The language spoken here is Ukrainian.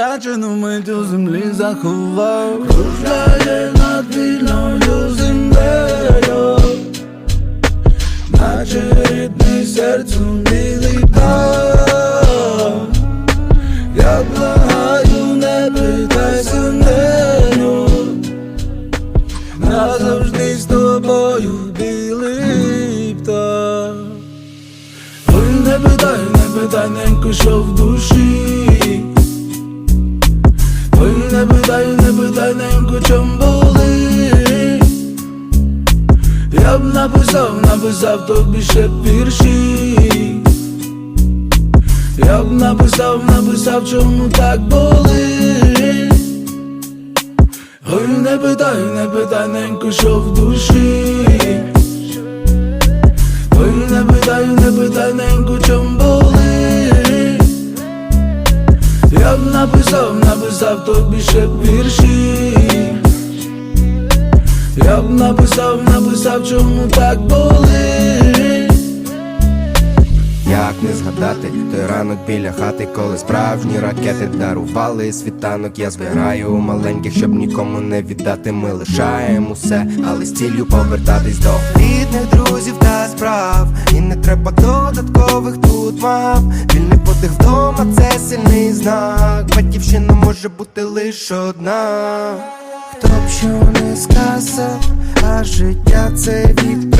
втрачену мить у землі заховав. Кружляє над вільною землею. Наче рідний серцю білий пав Я благаю, не питайся меню Назавжди з тобою білий птах. Ой, не питай, не питай, ненько, що в душі Ой, не питай, не питай, ненько, чом болить? Я б написав, написав тобі ще вірші. Я б написав, написав, чому так болить? Ой, не питай, не питай, ненько, що в душі? Ой, не питай, не питай, ненько, чом написав, написав тобі ще вірші Я б написав, написав, чому так болить Як не згадати той ранок біля хати, коли справжні ракети дарували світанок. Я збираю маленьких, щоб нікому не віддати. Ми лишаємо усе, але з ціллю повертатись до рідних друзів та справ. І не треба додаткових тут мав. Вільний подих вдома, це сильний знак. Батьківщина може бути лише одна. Хто б що не сказав, а життя це від пригод, перемога це